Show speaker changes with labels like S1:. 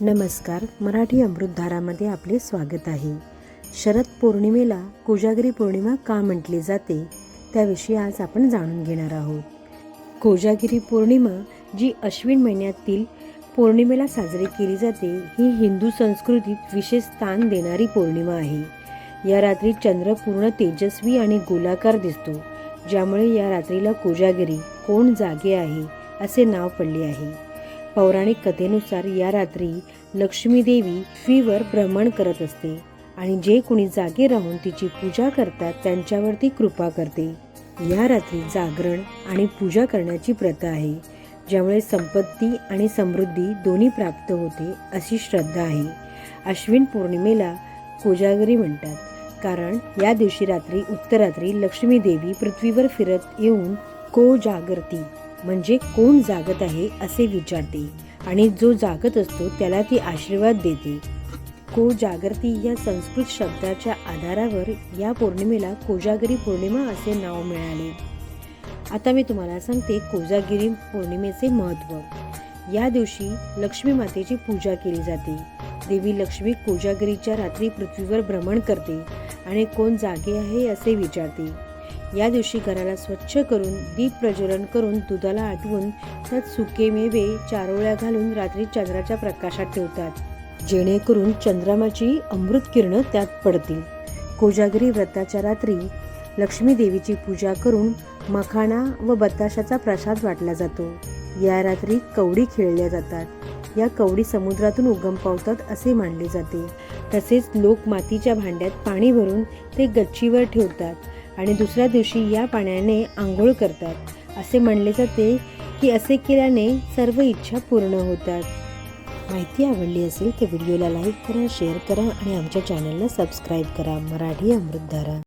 S1: नमस्कार मराठी अमृतधारामध्ये आपले स्वागत आहे. शरद पौर्णिमेला कोजागिरी पौर्णिमा का म्हटली जाते त्याविषयी आज आपण जाणून घेणार आहोत. कोजागिरी पौर्णिमा जी अश्विन महिन्यातील पौर्णिमेला साजरी केली जाते ही हिंदू संस्कृतीत विशेष स्थान देणारी पौर्णिमा आहे. या रात्री चंद्र पूर्ण तेजस्वी आणि गोलाकार दिसतो ज्यामुळे या रात्रीला कोजागिरी कोण जागे आहे असे नाव पडले आहे. पौराणिक कथेनुसार या रात्री लक्ष्मीदेवी पृथ्वीवर भ्रमण करत असते आणि जे कोणी जागे राहून तिची पूजा करतात त्यांच्यावरती कृपा करते. या रात्री जागरण आणि पूजा करण्याची प्रथा आहे ज्यामुळे संपत्ती आणि समृद्धी दोन्ही प्राप्त होते अशी श्रद्धा आहे. अश्विन पौर्णिमेला कोजागरी म्हणतात कारण या दिवशी रात्री उत्तरात्री लक्ष्मीदेवी पृथ्वीवर फिरत येऊन को जागरती म्हणजे कोण जागत आहे असे विचारते आणि जो जागत असतो त्याला ती आशीर्वाद देते. कोजागृती या संस्कृत शब्दाच्या आधारावर या पौर्णिमेला कोजागिरी पौर्णिमा असे नाव मिळाले. आता मी तुम्हाला सांगते कोजागिरी पौर्णिमेचे महत्त्व. या दिवशी लक्ष्मी मातेची पूजा केली जाते. देवी लक्ष्मी कोजागिरीच्या रात्री पृथ्वीवर भ्रमण करते आणि कोण जागे आहे असे विचारते. या दिवशी घराला स्वच्छ करून दीप प्रज्वलन करून दुधाला आटवून त्यात सुके मेवे चारोळ्या घालून रात्री चंद्राच्या प्रकाशात ठेवतात. जेणेकरून चंद्रमाची अमृत किरणं त्यात पडतील. कोजागिरी व्रताच्या रात्री लक्ष्मी देवीची पूजा करून मखाणा व बताशाचा प्रसाद वाटला जातो. या रात्री कवडी खेळल्या जातात. या कवडी समुद्रातून उगम पावतात असे मानले जाते. तसेच लोक मातीच्या भांड्यात पाणी भरून ते गच्चीवर ठेवतात. आणि दुसऱ्या दिवशी या पाण्याने आंघोळ करतात. असे म्हणले जाते की असे केल्याने सर्व इच्छा पूर्ण होतात. माहिती आवडली असेल तर व्हिडिओला लाईक करा शेअर करा आणि आमच्या चॅनलला सबस्क्राईब करा. मराठी अमृतधारा.